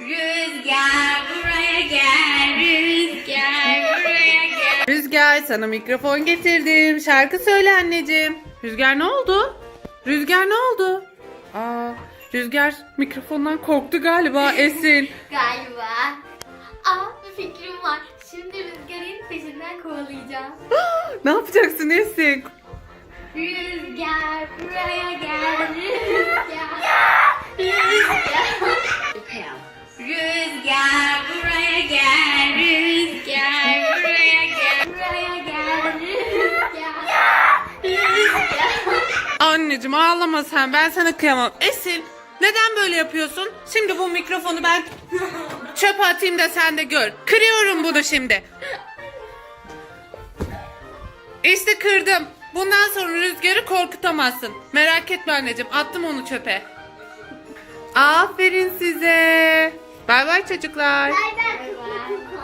Rüzgar buraya gel, rüzgar buraya gel. Rüzgar sana mikrofon getirdim. Şarkı söyle anneciğim. Rüzgar ne oldu? Rüzgar ne oldu? Aa, Rüzgar mikrofondan korktu galiba Esin. Galiba. Aa bir fikrim var. Şimdi rüzgarın peşinden kovalayacağım. ne yapacaksın Esin? Rüzgar buraya gel, rüzgar. Anneciğim ağlama sen ben sana kıyamam. Esin neden böyle yapıyorsun? Şimdi bu mikrofonu ben çöpe atayım da sen de gör. Kırıyorum bunu şimdi. İşte kırdım. Bundan sonra rüzgarı korkutamazsın. Merak etme anneciğim attım onu çöpe. Aferin size. Bay bay çocuklar. Bay bay.